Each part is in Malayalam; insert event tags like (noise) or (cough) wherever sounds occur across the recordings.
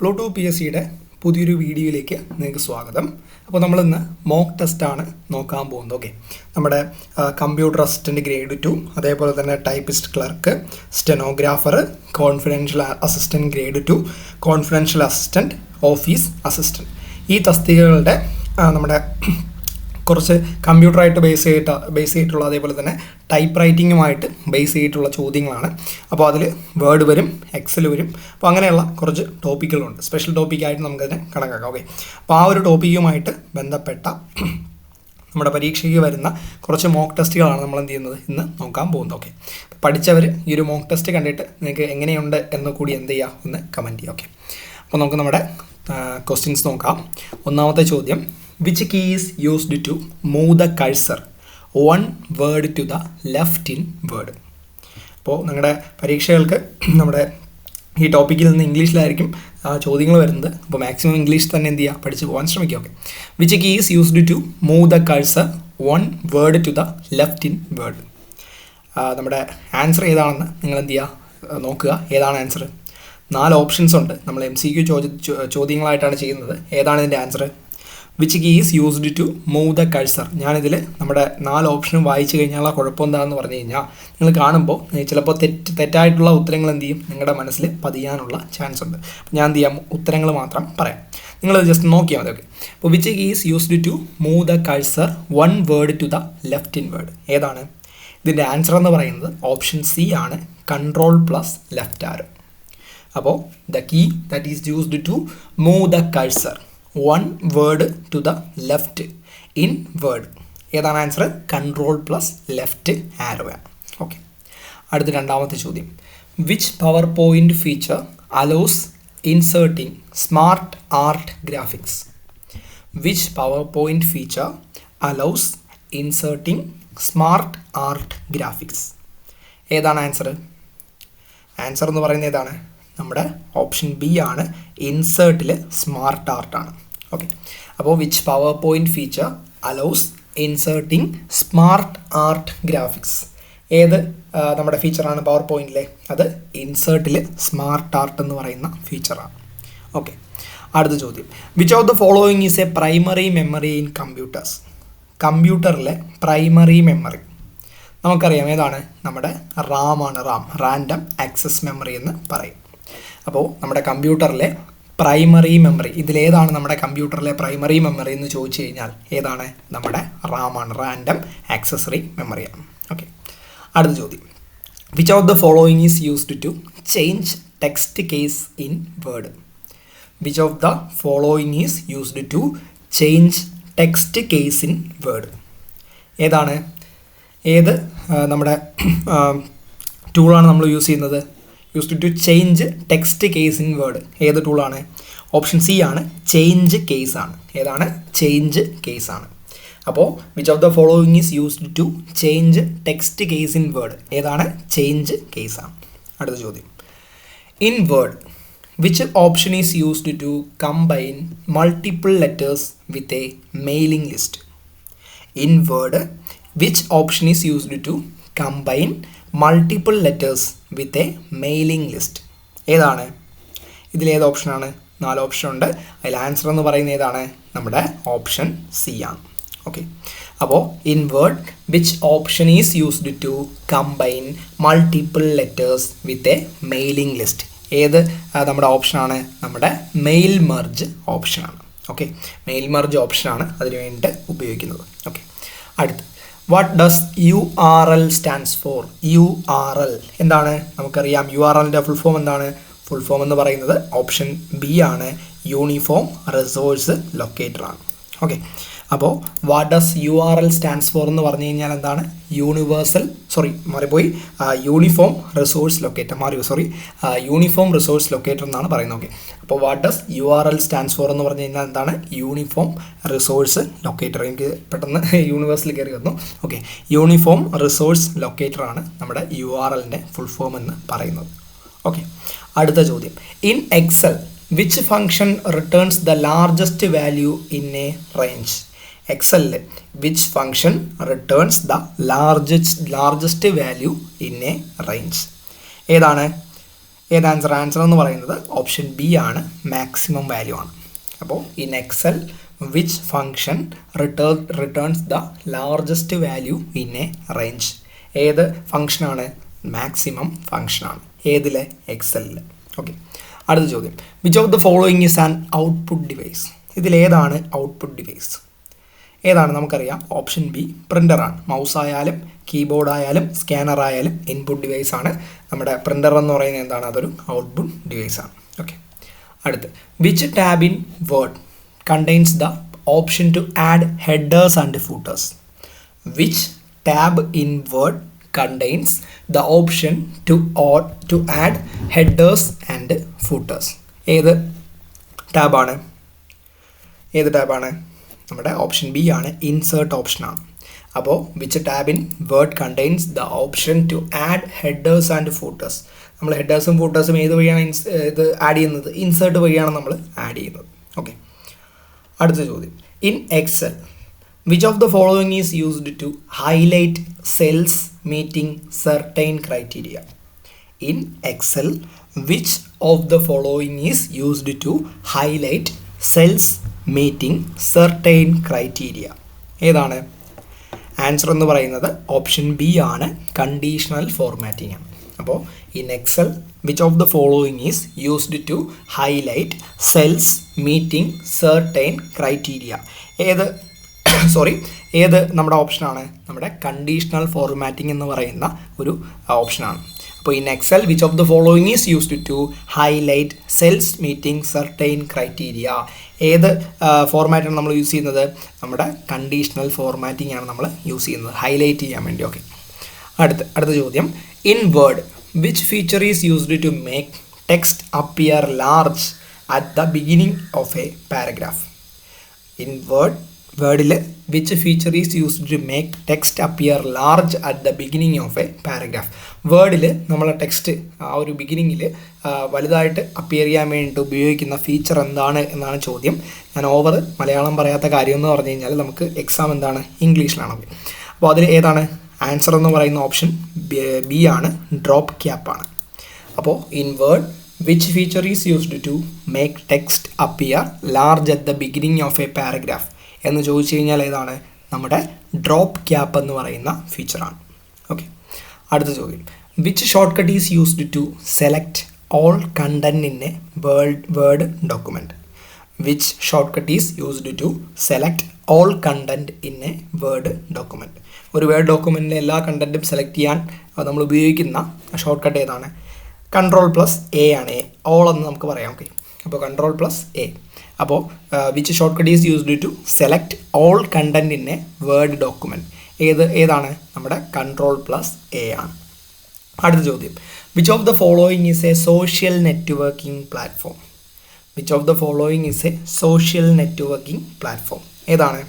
പ്ലൂട്ടോ പി എസ് സിയുടെ പുതിയൊരു വീഡിയോയിലേക്ക് നിങ്ങൾക്ക് സ്വാഗതം. അപ്പോൾ നമ്മളിന്ന് മോക്ക് ടെസ്റ്റാണ് നോക്കാൻ പോകുന്നത്. ഓക്കെ നമ്മുടെ കമ്പ്യൂട്ടർ അസിസ്റ്റന്റ് ഗ്രേഡ് ടു അതേപോലെ തന്നെ typist clerk stenographer confidential assistant grade two confidential assistant office assistant ഈ തസ്തികകളുടെ നമ്മുടെ കുറച്ച് കമ്പ്യൂട്ടറായിട്ട് ബേസ് ചെയ്തിട്ട് ബേസ് ചെയ്തിട്ടുള്ള അതേപോലെ തന്നെ ടൈപ്പ് റൈറ്റിങ്ങുമായിട്ട് ബേസ് ചെയ്തിട്ടുള്ള ചോദ്യങ്ങളാണ്. അപ്പോൾ അതിൽ വേർഡ് വരും എക്സൽ വരും. അപ്പോൾ അങ്ങനെയുള്ള കുറച്ച് ടോപ്പിക്കുകളുണ്ട് സ്പെഷ്യൽ ടോപ്പിക്കായിട്ട് നമുക്കതിനെ കണക്കാക്കാം. ഓക്കെ അപ്പോൾ ആ ഒരു ടോപ്പിക്കുമായിട്ട് ബന്ധപ്പെട്ട നമ്മുടെ പരീക്ഷയ്ക്ക് വരുന്ന കുറച്ച് മോക്ക് ടെസ്റ്റുകളാണ് നമ്മൾ എന്ത് ചെയ്യുന്നത്? ഇന്ന് നോക്കാൻ പോകുന്നത്. ഓക്കെ പഠിച്ചവർ ഈ ഒരു മോക്ക് ടെസ്റ്റ് കണ്ടിട്ട് നിങ്ങൾക്ക് എങ്ങനെയുണ്ട് എന്ന് കൂടി എന്ത് ചെയ്യുക ഒന്ന് കമന്റ് ചെയ്യുക ഓക്കെ അപ്പോൾ നമുക്ക് നമ്മുടെ ക്വസ്റ്റ്യൻസ് നോക്കാം. ഒന്നാമത്തെ ചോദ്യം which is used to move the cursor one word to the left in Word അപ്പോൾ നിങ്ങളുടെ പരീക്ഷകൾക്ക് (clears throat) നമ്മുടെ ഈ ടോപ്പിക്കിൽ നിന്ന് ഇംഗ്ലീഷിലായിരിക്കും ചോദ്യങ്ങൾ വരുന്നത്. അപ്പോൾ മാക്സിമം ഇംഗ്ലീഷ് തന്നെ എന്ത് ചെയ്യുക പഠിച്ച് പോകാൻ ശ്രമിക്കുക okay which key is used to move the cursor one word to the left in Word നമ്മുടെ ആൻസർ ഏതാണെന്ന് നിങ്ങൾ എന്ത് ചെയ്യുക? നോക്കുക. ഏതാണ് ആൻസർ നാല് ഓപ്ഷൻസ് ഉണ്ട്. നമ്മൾ എം സി ക്യു ചോദ്യങ്ങളായിട്ടാണ് ചെയ്യുന്നത്. ഏതാണ് ഇതിന്റെ answer which is used to move the cursor ഞാനിതിൽ നമ്മുടെ നാല് ഓപ്ഷനും വായിച്ചു കഴിഞ്ഞാലുള്ള കുഴപ്പം എന്താണെന്ന് പറഞ്ഞു കഴിഞ്ഞാൽ നിങ്ങൾ കാണുമ്പോൾ ചിലപ്പോൾ തെറ്റ് തെറ്റായിട്ടുള്ള ഉത്തരങ്ങൾ എന്ത് ചെയ്യും? നിങ്ങളുടെ മനസ്സിൽ പതിയാനുള്ള ചാൻസ് ഉണ്ട്. അപ്പോൾ ഞാൻ എന്ത് ചെയ്യാം? ഉത്തരങ്ങൾ മാത്രം പറയാം. നിങ്ങൾ ജസ്റ്റ് നോക്കിയാൽ മതി ഓക്കെ അപ്പോൾ which is used to move the cursor one word to the left in Word ഏതാണ്? ഇതിന്റെ ആൻസർ എന്ന് പറയുന്നത് ഓപ്ഷൻ സി ആണ്. കൺട്രോൾ പ്ലസ് ലെഫ്റ്റ് ആരോ അപ്പോൾ the key that is used to move the cursor one word to the left in Word ഏതാണ് answer control plus left arrow ആണ്. ഓക്കെ അടുത്ത രണ്ടാമത്തെ ചോദ്യം. Which PowerPoint feature allows inserting SmartArt graphics which power PowerPoint feature allows inserting SmartArt graphics ഏതാണ് ആൻസർ ആൻസർ എന്ന് പറയുന്നത് ഏതാണ്? നമ്മുടെ ഓപ്ഷൻ ബി ആണ്. ഇൻസേർട്ടിൽ സ്മാർട്ട് ആർട്ടാണ് ഓക്കെ അപ്പോൾ which PowerPoint feature allows inserting SmartArt graphics ഏത് നമ്മുടെ ഫീച്ചറാണ് പവർ പോയിന്റിലെ അത് ഇൻസേർട്ടിൽ സ്മാർട്ട് ആർട്ട് എന്ന് പറയുന്ന ഫീച്ചറാണ് ഓക്കെ അടുത്ത ചോദ്യം. Which of the following is a primary memory in computers കമ്പ്യൂട്ടറിലെ primary memory നമുക്കറിയാം ഏതാണ്? നമ്മുടെ റാം ആണ് റാം. റാൻഡം ആക്സസ് മെമ്മറി എന്ന് പറയും. അപ്പോൾ നമ്മുടെ കമ്പ്യൂട്ടറിലെ പ്രൈമറി മെമ്മറി. ഇതിലേതാണ് നമ്മുടെ കമ്പ്യൂട്ടറിലെ പ്രൈമറി മെമ്മറി എന്ന് ചോദിച്ചു കഴിഞ്ഞാൽ ഏതാണ്? നമ്മുടെ റാമാണ് റാൻഡം ആക്സസറി മെമ്മറിയാണ് ഓക്കെ. അടുത്ത ചോദ്യം. Which of the following is used to change text case in Word which of the following is used to change text case in Word ഏതാണ്? ഏത് നമ്മുടെ ടൂളാണ് നമ്മൾ യൂസ് ചെയ്യുന്നത്? Used to change text case in Word ഏത് ടൂളാണ് ഓപ്ഷൻ സി ആണ് ചേഞ്ച് കേസ് ആണ്. ഏതാണ്? ചേഞ്ച് കേസ് ആണ്. അപ്പോൾ which of the following is used to change text case in Word ഏതാണ്? ചേഞ്ച് കേസ് ആണ്. അടുത്ത ചോദ്യം. In Word which option is used to combine multiple letters with a mailing list in Word which option is used to combine multiple letters with a mailing list ഏതാണ്? ഇതിലേത് ഓപ്ഷനാണ് നാല് ഓപ്ഷൻ ഉണ്ട്. അതിൽ ആൻസർ എന്ന് പറയുന്ന ഏതാണ്? നമ്മുടെ ഓപ്ഷൻ സി ആണ്. ഓക്കെ അപ്പോൾ in Word which option is used to combine multiple letters with a mailing list ഏത് നമ്മുടെ ഓപ്ഷനാണ് നമ്മുടെ മെയിൽ മെർജ് ഓപ്ഷനാണ് ഓക്കെ മെയിൽ മെർജ് ഓപ്ഷനാണ് അതിന് വേണ്ടിയിട്ട് ഉപയോഗിക്കുന്നത്. ഓക്കെ അടുത്ത്. What does U R L stands for U R L എന്താണ്? നമുക്കറിയാം. യു ആർ എല്ലിന്റെ ഫുൾ ഫോം എന്താണ്? ഫുൾ ഫോം എന്ന് പറയുന്നത് ഓപ്ഷൻ ബി ആണ്. യൂണിഫോം റിസോഴ്സ് ലൊക്കേറ്റർ ആണ്. ഓക്കെ അപ്പോൾ what does U R L stands for എന്ന് പറഞ്ഞു കഴിഞ്ഞാൽ എന്താണ്? യൂണിവേഴ്സൽ സോറി മാറിപ്പോയി. യൂണിഫോം റിസോഴ്സ് ലൊക്കേറ്റർ മാറിയോ സോറി യൂണിഫോം റിസോഴ്സ് ലൊക്കേറ്റർ എന്നാണ് പറയുന്നത്. ഓക്കെ അപ്പോൾ what does U R L stands for എന്ന് പറഞ്ഞു കഴിഞ്ഞാൽ എന്താണ്? യൂണിഫോം റിസോഴ്സ് ലൊക്കേറ്റർ എനിക്ക് പെട്ടെന്ന് യൂണിവേഴ്സിൽ കയറി വന്നു. ഓക്കെ യൂണിഫോം റിസോഴ്സ് ലൊക്കേറ്റർ ആണ് നമ്മുടെ യു ആർ എല്ലിന്റെ ഫുൾ ഫോം എന്ന് പറയുന്നത്. ഓക്കെ അടുത്ത ചോദ്യം. In Excel which function returns the largest value in a range എക്സലിൽ which function returns the largest largest value in a range ഏതാണ്? ഏത് ആൻസർ ആൻസർ എന്ന് പറയുന്നത് ഓപ്ഷൻ ബി ആണ് മാക്സിമം വാല്യൂ ആണ്. അപ്പോൾ in Excel which function return returns the largest value in a range ഏത് ഫങ്ഷനാണ് മാക്സിമം ഫങ്ഷനാണ് ഏതിലെ? എക്സലിൽ ഓക്കെ അടുത്ത ചോദ്യം. Which of the following is an output device ഇതിലേതാണ് ഔട്ട്പുട്ട് ഡിവൈസ് ഏതാണ് നമുക്കറിയാം? ഓപ്ഷൻ ബി പ്രിന്ററാണ് മൗസ് ആയാലും കീബോർഡ് ആയാലും സ്കാനർ ആയാലും ഇൻപുട്ട് ഡിവൈസ് ആണ്. നമ്മുടെ പ്രിന്റർ എന്ന് പറയുന്നത് എന്താണ്? അതൊരു ഔട്ട്പുട്ട് ഡിവൈസ് ആണ്. ഓക്കെ അടുത്ത് which tab in Word contains the option to add headers and footers which tab in Word contains the option to oh to add headers and footers ഏത് ടാബാണ് ഏത് ടാബാണ് നമ്മുടെ ഓപ്ഷൻ ബി ആണ് ഇൻസേർട്ട് ഓപ്ഷനാണ് അപ്പോൾ which tab in Word contains the option to add headers and footers നമ്മൾ ഹെഡേഴ്സും ഫൂട്ടേഴ്സും ഏത് വഴിയാണ് ഇൻസ് ഇത് ആഡ് ചെയ്യുന്നത്? ഇൻസേർട്ട് വഴിയാണ് നമ്മൾ ആഡ് ചെയ്യുന്നത്. ഓക്കെ അടുത്ത ചോദ്യം. In Excel which of the following is used to highlight cells meeting certain criteria in Excel which of the following is used to highlight cells meeting certain criteria ഏതാണ്? ആൻസർ എന്ന് പറയുന്നത് ഓപ്ഷൻ ബി ആണ് കണ്ടീഷണൽ ഫോർമാറ്റിംഗ് അപ്പോൾ in Excel which of the following is used to highlight cells meeting certain criteria ഏത്? (coughs) സോറി ഏത് നമ്മുടെ ഓപ്ഷനാണ് നമ്മുടെ കണ്ടീഷണൽ ഫോർമാറ്റിംഗ് എന്ന് പറയുന്ന ഒരു ഓപ്ഷനാണ് അപ്പോൾ in Excel which of the following is used to highlight cells meeting certain criteria ഏത് ഫോർമാറ്റാണ് നമ്മൾ യൂസ് ചെയ്യുന്നത്? നമ്മുടെ കണ്ടീഷണൽ ഫോർമാറ്റിംഗ് ആണ് നമ്മൾ യൂസ് ചെയ്യുന്നത്. ഹൈലൈറ്റ് ചെയ്യാൻ വേണ്ടി ഓക്കെ അടുത്ത അടുത്ത ചോദ്യം. In Word which feature is used to make text appear large at the beginning of a paragraph in Word വേർഡിൽ which feature is used to make text appear large at the beginning of a paragraph വേർഡിൽ നമ്മളെ ടെക്സ്റ്റ് ആ ഒരു ബിഗിനിങ്ങിൽ വലുതായിട്ട് അപ്പിയർ ചെയ്യാൻ വേണ്ടിയിട്ട് ഉപയോഗിക്കുന്ന ഫീച്ചർ എന്താണ് എന്നാണ് ചോദ്യം. ഞാൻ ഓവർ മലയാളം പറയാത്ത കാര്യം എന്ന് പറഞ്ഞു കഴിഞ്ഞാൽ നമുക്ക് എക്സാം എന്താണ്? ഇംഗ്ലീഷിലാണ് അപ്പോൾ അതിൽ ഏതാണ്? ആൻസർ എന്ന് പറയുന്ന ഓപ്ഷൻ ബി ആണ് ഡ്രോപ്പ് ക്യാപ്പാണ് അപ്പോൾ in Word which feature is used to make text appear large at the beginning of a paragraph എന്ന് ചോദിച്ചു കഴിഞ്ഞാൽ ഏതാണ്? നമ്മുടെ ഡ്രോപ്പ് ക്യാപ്പ് എന്ന് പറയുന്ന ഫീച്ചറാണ് ഓക്കെ അടുത്ത ചോദ്യം. Which shortcut is used to select all content in a world Word document which shortcut is used to select all content in a Word document ഒരു വേർഡ് ഡോക്യുമെന്റിലെ എല്ലാ കണ്ടന്റും സെലക്ട് ചെയ്യാൻ നമ്മൾ ഉപയോഗിക്കുന്ന ഷോർട്ട് കട്ട് ഏതാണ്? കൺട്രോൾ പ്ലസ് എ ആണ് എ ഓൾ എന്ന് നമുക്ക് പറയാം. ഓക്കെ അപ്പോൾ കൺട്രോൾ പ്ലസ് എ അപ്പോൾ which shortcut is used to select all content in a Word document ഏത് ഏതാണ്? നമ്മുടെ കൺട്രോൾ പ്ലസ് എ ആണ്. അടുത്ത ചോദ്യം. Which of the following is a social networking platform which of the following is a social networking platform ഏതാണ്?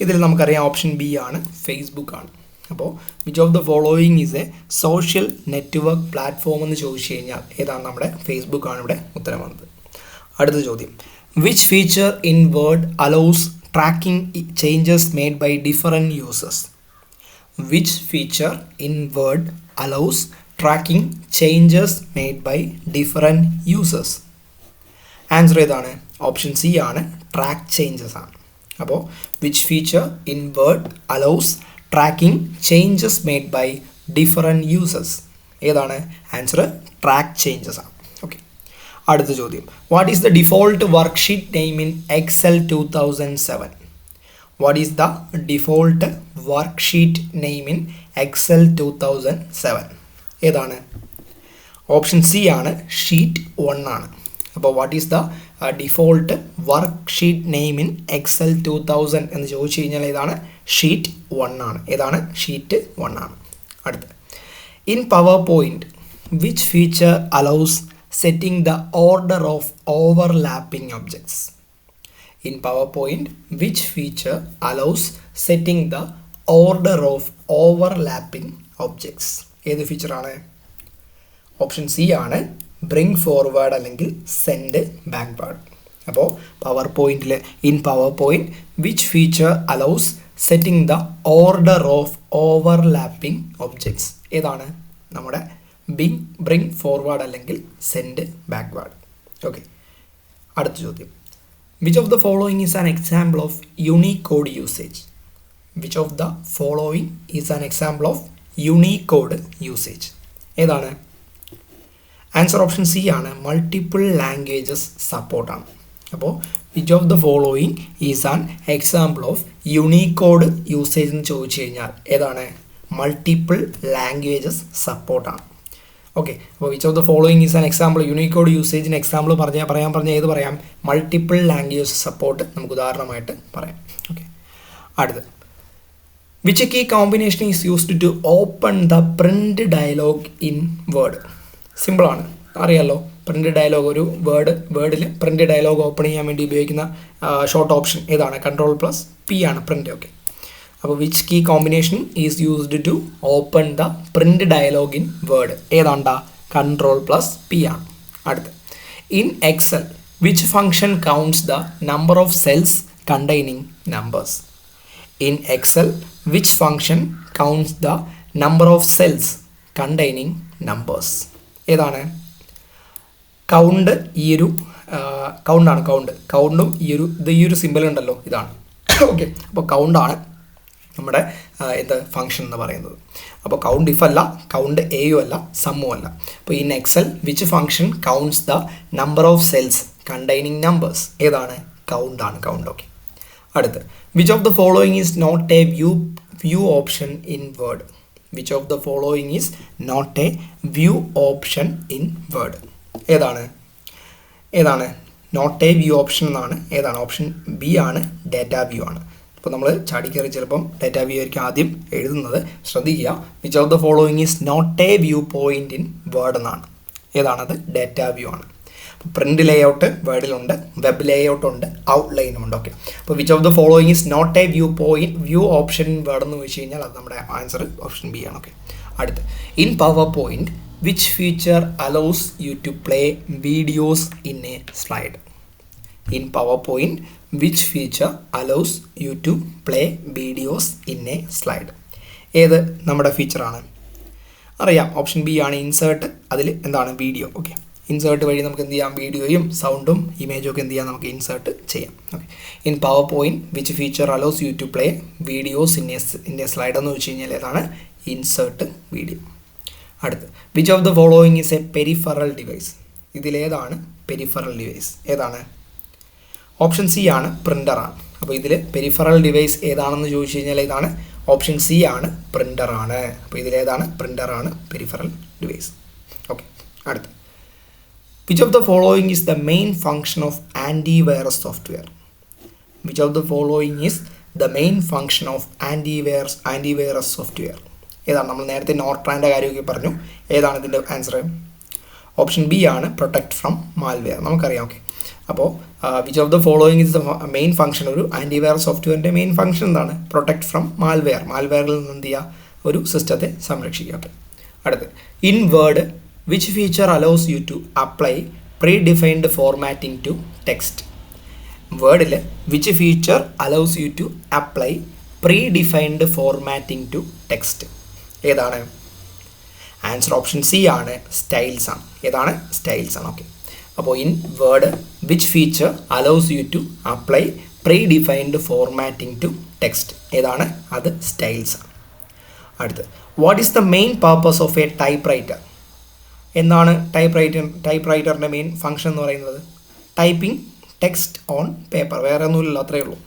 ഇതിൽ നമുക്കറിയാം ഓപ്ഷൻ ബി ആണ് ഫേസ്ബുക്ക് ആണ്. അപ്പോൾ which of the following is a social network platform എന്ന് ചോദിച്ചു കഴിഞ്ഞാൽ ഏതാണ് നമ്മുടെ ഫേസ്ബുക്ക് ആണ് ഇവിടെ ഉത്തരം വന്നത്. അടുത്ത ചോദ്യം. Which feature in Word allows tracking changes made by different users which feature in Word allows tracking changes made by different users answer ഏതാണ് ഓപ്ഷൻ സി ആണ്. ട്രാക്ക് ചേഞ്ചസ് ആണ്. അപ്പോൾ which feature in Word allows tracking changes made by different users ഏതാണ്? ആൻസർ ട്രാക്ക് ചേഞ്ചസ് ആണ്. ഓക്കെ അടുത്ത ചോദ്യം. What is the default worksheet name in Excel two thousand seven what is the default worksheet name in Excel two thousand seven ഏതാണ്? ഓപ്ഷൻ സി ആണ് ഷീറ്റ് വൺ ആണ്. അപ്പോൾ what is the default work sheet name in Excel two thousand എന്ന് ചോദിച്ചു കഴിഞ്ഞാൽ ഏതാണ്? ഷീറ്റ് വൺ ആണ്. ഏതാണ്? ഷീറ്റ് വൺ ആണ്. അടുത്ത്. In PowerPoint which feature allows the order of overlapping objects in PowerPoint which feature allows setting the order of overlapping objects ഏത് ഫീച്ചറാണ് ഓപ്ഷൻ സി ആണ് ബ്രിങ് ഫോർവേഡ് അല്ലെങ്കിൽ സെൻഡ് ബാക്ക്വേർഡ് അപ്പോൾ പവർ പോയിന്റിൽ in PowerPoint which feature allows setting the order of overlapping objects ഏതാണ്? നമ്മുടെ ബിങ് ബ്രിങ് ഫോർവേഡ് അല്ലെങ്കിൽ സെൻഡ് ബാക്ക്വേഡ് ഓക്കെ അടുത്ത ചോദ്യം. Which of the following is an example of Unicode usage which of the following is an example of Unicode usage ഏതാണ്? ആൻസർ ഓപ്ഷൻ സി ആണ്. മൾട്ടിപ്പിൾ ലാംഗ്വേജസ് സപ്പോർട്ടാണ് അപ്പോൾ which of the following is an example of unique code usage എന്ന് ചോദിച്ചു കഴിഞ്ഞാൽ ഏതാണ്? മൾട്ടിപ്പിൾ ലാംഗ്വേജസ് സപ്പോർട്ടാണ് ഓക്കെ അപ്പോൾ which of the following is an example Unicode യൂസേജിന് example പറഞ്ഞാൽ പറയാൻ പറഞ്ഞാൽ ഏത് പറയാം? മൾട്ടിപ്പിൾ ലാംഗ്വേജ് സപ്പോർട്ട് നമുക്ക് ഉദാഹരണമായിട്ട് പറയാം. ഓക്കെ അടുത്ത് which key combination is used to open the print dialog in Word സിമ്പിളാണ് അറിയാമല്ലോ പ്രിന്റ് ഡയലോഗ് ഒരു വേർഡ് വേർഡിൽ പ്രിന്റ് ഡയലോഗ് ഓപ്പൺ ചെയ്യാൻ വേണ്ടി ഉപയോഗിക്കുന്ന ഷോർട്ട് ഓപ്ഷൻ ഏതാണ്? കൺട്രോൾ പ്ലസ് പി ആണ് പ്രിന്റ് ഓക്കെ അപ്പോൾ which key combination is used to open the print dialog in Word ഏതാണ്ടാ? Control plus P ആണ്. അടുത്ത് in Excel which function counts the number of cells containing numbers in Excel which function counts the number of cells containing numbers ഏതാണ്? കൗണ്ട് ഈ ഒരു കൗണ്ടാണ് കൗണ്ട് കൗണ്ടും ഈ ഒരു ഇത് ഈ ഒരു സിമ്പിൾ ഉണ്ടല്ലോ ഇതാണ്. ഓക്കെ അപ്പോൾ കൗണ്ടാണ് നമ്മുടെ എന്താ ഫംഗ്ഷൻ എന്ന് പറയുന്നത്. അപ്പോൾ കൗണ്ട് ഇഫ് അല്ല കൗണ്ട് എയും അല്ല സമ്മും അല്ല. അപ്പോൾ in Excel which function counts the number of cells containing numbers ഏതാണ്? കൗണ്ട് ആണ് കൗണ്ട് ഓക്കെ അടുത്ത്. Which of the following is not a view view option in Word which of the following is not a view option in Word ഏതാണ്? ഏതാണ്? നോട്ട് എ വ്യൂ ഓപ്ഷൻ എന്നാണ്. ഏതാണ്? ഓപ്ഷൻ ബി ആണ് ഡേറ്റ വ്യൂ ആണ്. അപ്പോൾ നമ്മൾ ചാടിക്കയറി ചിലപ്പം ഡേറ്റ വ്യൂ ആയിരിക്കും ആദ്യം എഴുതുന്നത്. ശ്രദ്ധിക്കുക. Which of the following is not a view point in Word എന്നാണ്. ഏതാണത്? ഡേറ്റ വ്യൂ ആണ്. ലേ ലേഔട്ട് വേർഡിലുണ്ട് വെബ് ലേഔട്ട് ഉണ്ട് ഔട്ട് ലൈനും ഉണ്ട് ഓക്കെ അപ്പോൾ which of the following is not a view point view option Word എന്ന് വെച്ച് കഴിഞ്ഞാൽ അത് നമ്മുടെ ആൻസർ ഓപ്ഷൻ ബി ആണ്. ഓക്കെ അടുത്ത്. In PowerPoint which feature allows you to play videos in a slide in PowerPoint which feature allows you to play videos in a slide. ഏത് നമ്മുടെ ഫീച്ചറാണ് അറിയാം ഓപ്ഷൻ ബി ആണ് ഇൻസേർട്ട് അതിൽ എന്താണ് വീഡിയോ ഓക്കെ ഇൻസേർട്ട് വഴി നമുക്ക് എന്ത് ചെയ്യാം? വീഡിയോയും സൗണ്ടും ഇമേജും ഒക്കെ എന്ത് ചെയ്യാം? നമുക്ക് ഇൻസേർട്ട് ചെയ്യാം. Okay in PowerPoint which feature allows you to play videos in a in a slide എന്ന് വെച്ച് കഴിഞ്ഞാൽ ഏതാണ്? ഇൻസേർട്ട് വീഡിയോ അടുത്ത്. Which of the following is a peripheral device ഇതിലേതാണ് പെരിഫറൽ ഡിവൈസ് ഏതാണ്? ഓപ്ഷൻ സി ആണ് പ്രിന്ററാണ് അപ്പോൾ ഇതിൽ പെരിഫറൽ ഡിവൈസ് ഏതാണെന്ന് ചോദിച്ചു കഴിഞ്ഞാൽ ഇതാണ് ഓപ്ഷൻ സി ആണ് പ്രിന്ററാണ് അപ്പോൾ ഇതിലേതാണ് പ്രിന്ററാണ് പെരിഫറൽ ഡിവൈസ് ഓക്കെ അടുത്ത് which of the following is the main function of antivirus software which of the following is the main function of antivirus antivirus software ഏതാണ്? നമ്മൾ നേരത്തെ നോർട്രാന്റെ കാര്യമൊക്കെ പറഞ്ഞു. ഏതാണ് ഇതിന്റെ ആൻസർ ഓപ്ഷൻ ബി ആണ് പ്രൊട്ടക്ട് ഫ്രം മാൽവെയർ നമുക്കറിയാം ഓക്കെ അപ്പോൾ which of the following is the main function ഒരു ആന്റിവൈറസ് സോഫ്റ്റ്വെയറിന്റെ മെയിൻ ഫംഗ്ഷൻ എന്താണ്? പ്രൊട്ടക്ട് ഫ്രം മാൽവെയർ മാൽവെയറിൽ നിന്ന് എന്ത് ചെയ്യുക ഒരു സിസ്റ്റത്തെ സംരക്ഷിക്കുക. ഓക്കെ അടുത്ത്. In Word which feature allows you to apply predefined formatting to text വേർഡിൽ which feature allows you to apply predefined formatting to text ഏതാണ്? ആൻസർ ഓപ്ഷൻ സി ആണ്. സ്റ്റൈൽസ് ആണ്. ഏതാണ്? സ്റ്റൈൽസ് ആണ്. ഓക്കെ അപ്പോൾ in Word which feature allows you to apply predefined formatting to text ഏതാണ്? അത് സ്റ്റൈൽസ് അടുത്ത് what is the main purpose of a typewriter എന്താണ് ടൈപ്പ് റൈറ്റർ ടൈപ്പ് റൈറ്ററിന്റെ മെയിൻ ഫംഗ്ഷൻ എന്ന് പറയുന്നത്? ടൈപ്പിംഗ് ടെക്സ്റ്റ് ഓൺ പേപ്പർ വേറെ ഒന്നുമില്ലല്ലോ അത്രയേ ഉള്ളൂ.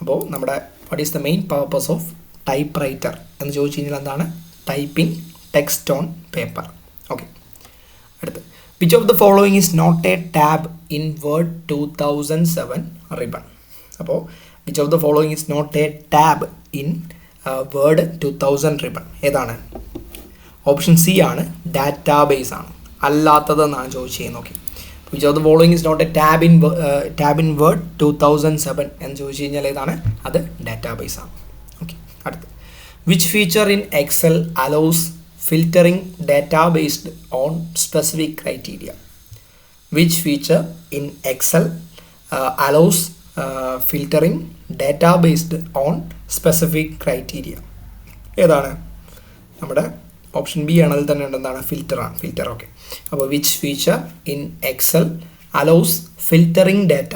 അപ്പോൾ നമ്മുടെ what is the main purpose of typewriter എന്ന് ചോദിച്ചു കഴിഞ്ഞാൽ എന്താണ്? Typing text on paper okay അടുത്ത് which of the following is not a tab in Word two thousand seven ribbon അപ്പോൾ which of the following is not a tab in Word two thousand ribbon? ഏതാണ്? ഓപ്ഷൻ സി ആണ് ഡാറ്റാബേസ് ആണ്. അല്ലാത്തതെന്നാണ് ചോദിച്ചു ചെയ്യുന്നത് okay which of the following is not a tab in tab in Word two thousand seven എന്ന് ചോദിച്ചു കഴിഞ്ഞാൽ ഏതാണ്? അത് ഡാറ്റാ ബേസ് ആണ്. ഓക്കെ അടുത്ത്. Which feature in Excel allows filtering data based on specific criteria which feature in Excel allows filtering data based on specific criteria ഏതാണ്? നമ്മുടെ ഓപ്ഷൻ ബി ആണ് അതിൽ തന്നെ ഉണ്ടെന്നാണ് ഫിൽറ്റർ ആണ് ഫിൽറ്റർ ഓക്കെ അപ്പോൾ which feature in Excel allows filtering data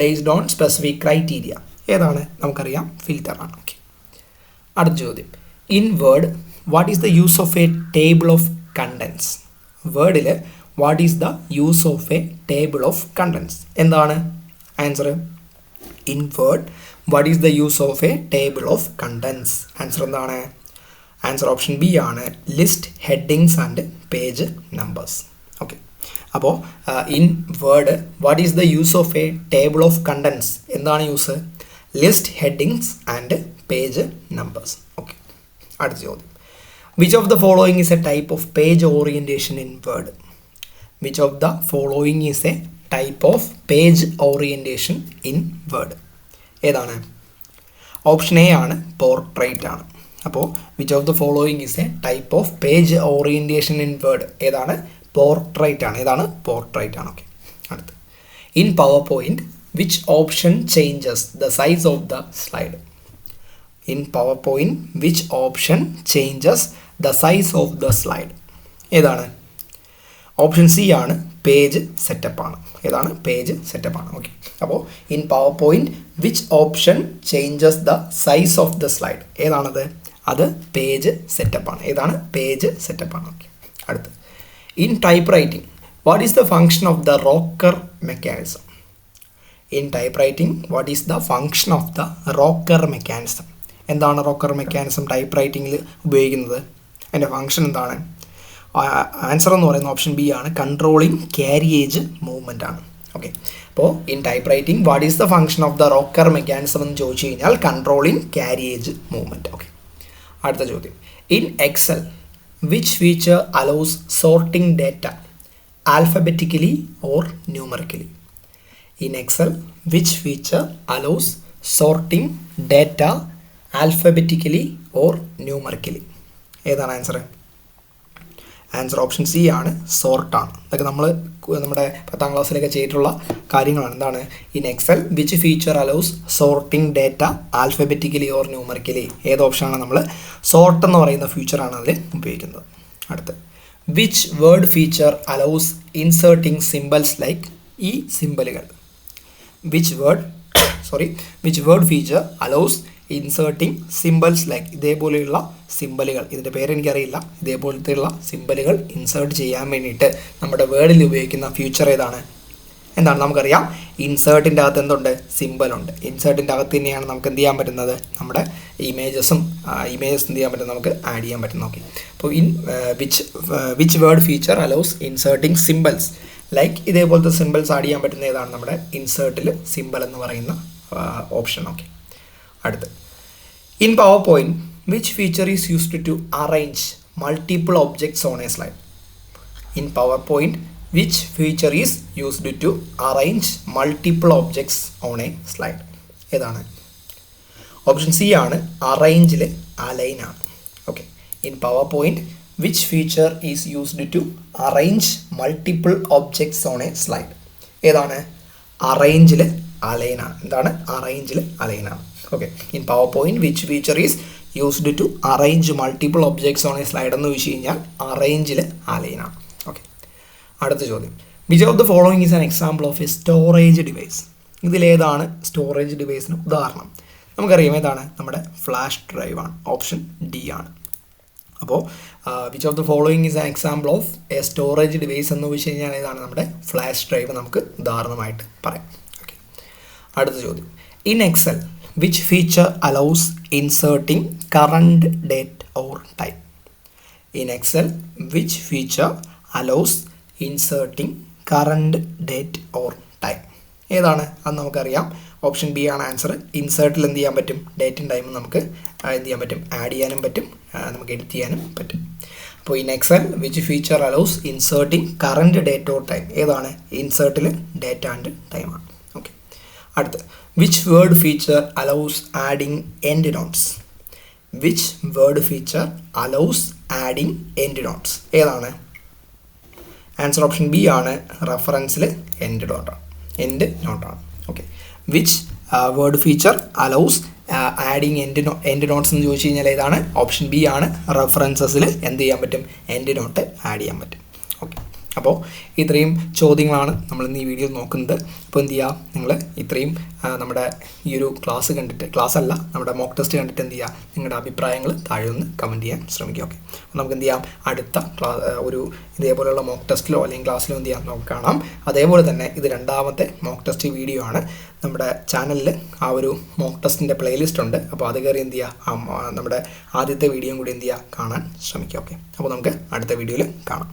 based on specific criteria ഏതാണ്? നമുക്കറിയാം ഫിൽറ്റർ ആണ് ഓക്കെ അടുത്ത ചോദ്യം. In Word what is the use of a table of contents വേർഡിൽ what is the use of a table of contents എന്താണ് answer in Word what is the use of a table of contents answer എന്താണ്? ആൻസർ ഓപ്ഷൻ ബി ആണ്. List headings and page numbers okay അപ്പോൾ in Word what is the use of a table of contents എന്താണ് use list headings and page numbers okay അടുത്ത ചോദ്യം. Which of the following is a type of page orientation in Word which of the following is a type of page orientation in Word ഏതാണ്? ഓപ്ഷൻ എ ആണ് പോർട്രേറ്റ് ആണ്. അപ്പോൾ which of the following is a type of page orientation in Word ഏതാണ്? പോർട്രേറ്റ് ആണ്. ഏതാണ്? പോർട്രേറ്റ് ആണ്. ഓക്കെ അടുത്ത്. In PowerPoint which option changes the size of the slide in PowerPoint which option changes the size of the slide ഏതാണ്? ഓപ്ഷൻ സി ആണ് പേജ് സെറ്റപ്പ് ആണ്. ഏതാണ്? പേജ് സെറ്റപ്പ് ആണ്. ഓക്കെ അപ്പോൾ in PowerPoint which option changes the size of the slide ഏതാണത്? അത് പേജ് സെറ്റപ്പ് ആണ്. ഏതാണ്? പേജ് സെറ്റപ്പ് ആണ്. ഓക്കെ അടുത്ത്. In typewriting what is the function of the rocker mechanism in typewriting what is the function of the rocker mechanism എന്താണ് റോക്കർ മെക്കാനിസം ടൈപ്പ് റൈറ്റിങ്ങിൽ ഉപയോഗിക്കുന്നത്? അതിന്റെ ഫങ്ഷൻ എന്താണ്? ആൻസർ എന്ന് പറയുന്ന ഓപ്ഷൻ ബി ആണ് കൺട്രോളിങ് ക്യാരിയേജ് മൂവ്മെന്റ് ആണ്. ഓക്കെ അപ്പോൾ in typewriting what is the function of the rocker mechanism എന്ന് ചോദിച്ചു കഴിഞ്ഞാൽ കൺട്രോളിങ് ക്യാരിയേജ് മൂവ്മെന്റ് ഓക്കെ അടുത്ത ചോദ്യം. In Excel which feature allows sorting data alphabetically or numerically in Excel which feature allows sorting data alphabetically or numerically ഏതാണ് ആൻസർ ആൻസർ ഓപ്ഷൻ സി ആണ് സോർട്ടാണ് ഇതൊക്കെ നമ്മൾ നമ്മുടെ പത്താം ക്ലാസ്സിലൊക്കെ ചെയ്തിട്ടുള്ള കാര്യങ്ങളാണ്. എന്താണ്? In Excel which feature allows sorting data alphabetically or numerically ഏത് ഓപ്ഷനാണ് നമ്മൾ സോർട്ട് എന്ന് പറയുന്ന ഫീച്ചറാണ് അതിൽ ഉപയോഗിക്കുന്നത്. അടുത്ത്. Which Word feature allows inserting symbols like ഈ സിമ്പിളുകൾ which Word sorry which Word feature allows inserting symbols like ഇതേപോലെയുള്ള സിമ്പലുകൾ ഇതിന്റെ പേരെനിക്കറിയില്ല. ഇതേപോലത്തെയുള്ള സിമ്പലുകൾ ഇൻസേർട്ട് ചെയ്യാൻ വേണ്ടിയിട്ട് നമ്മുടെ വേർഡിൽ ഉപയോഗിക്കുന്ന ഫ്യൂച്ചർ ഏതാണ്? എന്താണ് നമുക്കറിയാം? ഇൻസേർട്ടിന്റെ അകത്ത് എന്തുണ്ട്? സിമ്പലുണ്ട് ഇൻസേർട്ടിന്റെ അകത്ത് തന്നെയാണ് നമുക്ക് എന്ത് ചെയ്യാൻ പറ്റുന്നത്? നമ്മുടെ ഇമേജസും ഇമേജസ് എന്ത് ചെയ്യാൻ പറ്റും നമുക്ക് ആഡ് ചെയ്യാൻ പറ്റും. നോക്കി. അപ്പോൾ in which which Word feature allows inserting symbols like ഇതേപോലത്തെ സിമ്പിൾസ് ആഡ് ചെയ്യാൻ പറ്റുന്ന ഏതാണ്? നമ്മുടെ ഇൻസേർട്ടിൽ സിമ്പിൾ എന്ന് പറയുന്ന ഓപ്ഷൻ ഓക്കെ അടുത്ത്. In PowerPoint which feature is used to arrange multiple objects on a slide in PowerPoint which feature is used to arrange multiple objects on a slide ഏതാണ്? ഓപ്ഷൻ സി ആണ് അറേഞ്ചിൽ അലൈൻ ആണ്. Okay in PowerPoint which feature is used to arrange multiple objects on a slide ഏതാണ് അറേഞ്ചിൽ അലൈൻ ആണ് എന്താണ്? അറേഞ്ചിൽ അലൈൻ ആണ് okay in PowerPoint which feature is used to arrange multiple objects on a slide എന്ന് ചോദിച്ചു കഴിഞ്ഞാൽ അറേഞ്ചിൽ അലൈൻ ആണ് ഓക്കെ അടുത്ത ചോദ്യം. Which of the following is an example of a storage device ഇതിലേതാണ് സ്റ്റോറേജ് ഡിവൈസിന് ഉദാഹരണം. നമുക്കറിയാം ഏതാണ്? നമ്മുടെ ഫ്ലാഷ് ഡ്രൈവ് ആണ്. ഓപ്ഷൻ ഡി ആണ്. അപ്പോൾ which of the following is an example of a storage device എന്ന് വെച്ച് കഴിഞ്ഞാൽ ഏതാണ്? നമ്മുടെ ഫ്ലാഷ് ഡ്രൈവ് നമുക്ക് ഉദാഹരണമായിട്ട് പറയാം. അടുത്ത ചോദ്യം. In Excel which feature allows inserting current date or time in Excel which feature allows inserting current date or time ഏതാണ്? അത് നമുക്കറിയാം. ഓപ്ഷൻ ബി ആണ് ആൻസർ ഇൻസേർട്ടിൽ എന്ത് ചെയ്യാൻ പറ്റും? ഡേറ്റും ടൈമും നമുക്ക് എന്ത് ചെയ്യാൻ പറ്റും? ആഡ് ചെയ്യാനും പറ്റും. നമുക്ക് എഡിറ്റ് ചെയ്യാനും പറ്റും. അപ്പോൾ in Excel which feature allows inserting current date or time ഏതാണ്? ഇൻസേർട്ടിൽ ഡേറ്റ് ആൻഡ് ടൈം ഓക്കെ അടുത്ത് which Word feature allows adding end notes which Word feature allows adding end notes ഏതാണ്? ആൻസർ ഓപ്ഷൻ ബി ആണ്. റെഫറൻസിൽ എൻഡ് ഡോട്ടാണ് end നോട്ടാണ് okay which Word feature allows adding end no end notes എന്ന് ചോദിച്ചു കഴിഞ്ഞാൽ ഏതാണ്? ഓപ്ഷൻ ബി ആണ്. റെഫറൻസസിൽ എന്ത് ചെയ്യാൻ പറ്റും? എൻഡ് നോട്ട് ആഡ് ചെയ്യാൻ പറ്റും. അപ്പോൾ ഇത്രയും ചോദ്യങ്ങളാണ് നമ്മൾ ഇന്ന് ഈ വീഡിയോ നോക്കുന്നത്. അപ്പോൾ എന്ത് ചെയ്യുക നിങ്ങൾ ഇത്രയും നമ്മുടെ ഈ ഒരു ക്ലാസ് കണ്ടിട്ട് ക്ലാസ് അല്ല നമ്മുടെ മോക്ക് ടെസ്റ്റ് കണ്ടിട്ട് എന്ത് ചെയ്യുക നിങ്ങളുടെ അഭിപ്രായങ്ങൾ താഴെ ഒന്ന് കമന്റ് ചെയ്യാൻ ശ്രമിക്കുക ഓക്കെ അപ്പോൾ നമുക്ക് എന്ത് ചെയ്യാം? അടുത്ത ക്ലാസ് ഒരു ഇതേപോലെയുള്ള മോക്ക് ടെസ്റ്റിലോ അല്ലെങ്കിൽ ക്ലാസ്സിലോ എന്ത് ചെയ്യാം? നമുക്ക് കാണാം. അതേപോലെ തന്നെ ഇത് രണ്ടാമത്തെ മോക്ക് ടെസ്റ്റ് വീഡിയോ ആണ്. നമ്മുടെ ചാനലിൽ ആ ഒരു മോക്ക് ടെസ്റ്റിന്റെ പ്ലേലിസ്റ്റ് ഉണ്ട്. അപ്പോൾ അത് കയറി എന്ത് ചെയ്യുക നമ്മുടെ ആദ്യത്തെ വീഡിയോയും കൂടി എന്ത് ചെയ്യുക കാണാൻ ശ്രമിക്കുക ഓക്കെ അപ്പോൾ നമുക്ക് അടുത്ത വീഡിയോയിൽ കാണാം.